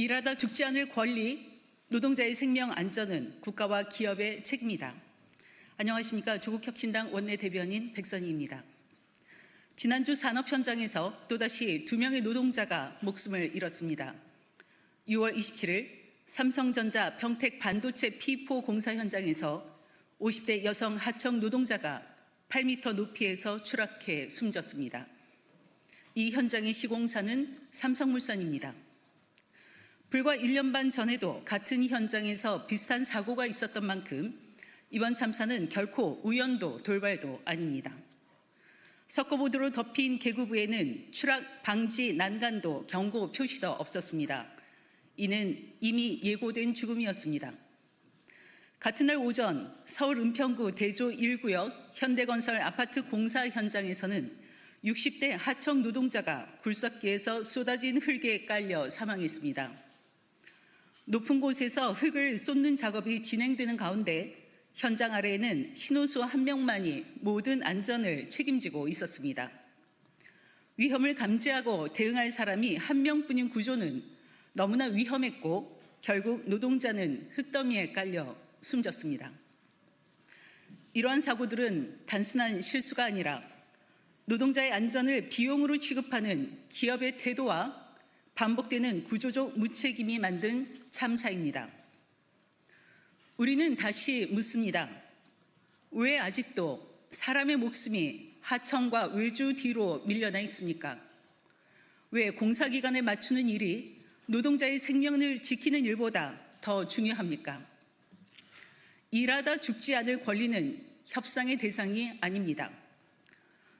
일하다 죽지 않을 권리, 노동자의 생명 안전은 국가와 기업의 책임이다. 안녕하십니까. 조국혁신당 원내대변인 백선희입니다. 지난주 산업 현장에서 또다시 두 명의 노동자가 목숨을 잃었습니다. 6월 27일 삼성전자 평택 반도체 P4 공사 현장에서 50대 여성 하청 노동자가 8m 높이에서 추락해 숨졌습니다. 이 현장의 시공사는 삼성물산입니다. 불과 1년 반 전에도 같은 현장에서 비슷한 사고가 있었던 만큼 이번 참사는 결코 우연도 돌발도 아닙니다. 석고보드로 덮인 계구부에는 추락 방지 난간도 경고 표시도 없었습니다. 이는 이미 예고된 죽음이었습니다. 같은 날 오전 서울 은평구 대조 1구역 현대건설 아파트 공사 현장에서는 60대 하청 노동자가 굴삭기에서 쏟아진 흙에 깔려 사망했습니다. 높은 곳에서 흙을 쏟는 작업이 진행되는 가운데 현장 아래에는 신호수 한 명만이 모든 안전을 책임지고 있었습니다. 위험을 감지하고 대응할 사람이 한 명뿐인 구조는 너무나 위험했고 결국 노동자는 흙더미에 깔려 숨졌습니다. 이러한 사고들은 단순한 실수가 아니라 노동자의 안전을 비용으로 취급하는 기업의 태도와 반복되는 구조적 무책임이 만든 참사입니다. 우리는 다시 묻습니다. 왜 아직도 사람의 목숨이 하청과 외주 뒤로 밀려나 있습니까? 왜 공사기간에 맞추는 일이 노동자의 생명을 지키는 일보다 더 중요합니까? 일하다 죽지 않을 권리는 협상의 대상이 아닙니다.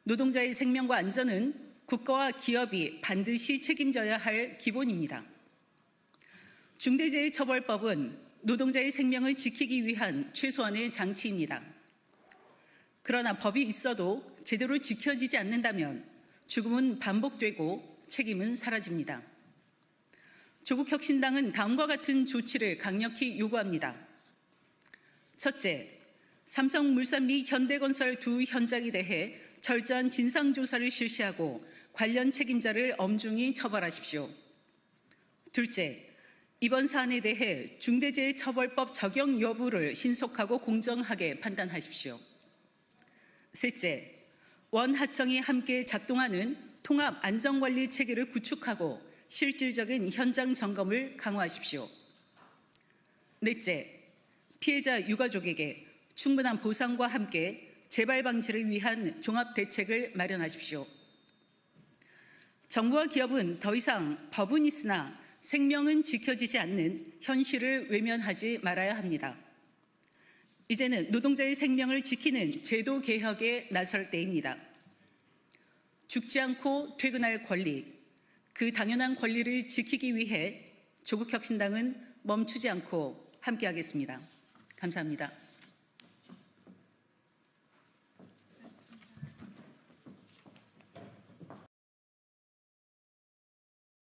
노동자의 생명과 안전은 국가와 기업이 반드시 책임져야 할 기본입니다. 중대재해처벌법은 노동자의 생명을 지키기 위한 최소한의 장치입니다. 그러나 법이 있어도 제대로 지켜지지 않는다면 죽음은 반복되고 책임은 사라집니다. 조국 혁신당은 다음과 같은 조치를 강력히 요구합니다. 첫째, 삼성물산 및 현대건설 두 현장에 대해 철저한 진상조사를 실시하고 관련 책임자를 엄중히 처벌하십시오. 둘째, 이번 사안에 대해 중대재해처벌법 적용 여부를 신속하고 공정하게 판단하십시오. 셋째, 원하청이 함께 작동하는 통합 안전관리 체계를 구축하고 실질적인 현장 점검을 강화하십시오. 넷째, 피해자 유가족에게 충분한 보상과 함께 재발 방지를 위한 종합 대책을 마련하십시오. 정부와 기업은 더 이상 법은 있으나 생명은 지켜지지 않는 현실을 외면하지 말아야 합니다. 이제는 노동자의 생명을 지키는 제도 개혁에 나설 때입니다. 죽지 않고 퇴근할 권리, 그 당연한 권리를 지키기 위해 조국혁신당은 멈추지 않고 함께하겠습니다. 감사합니다.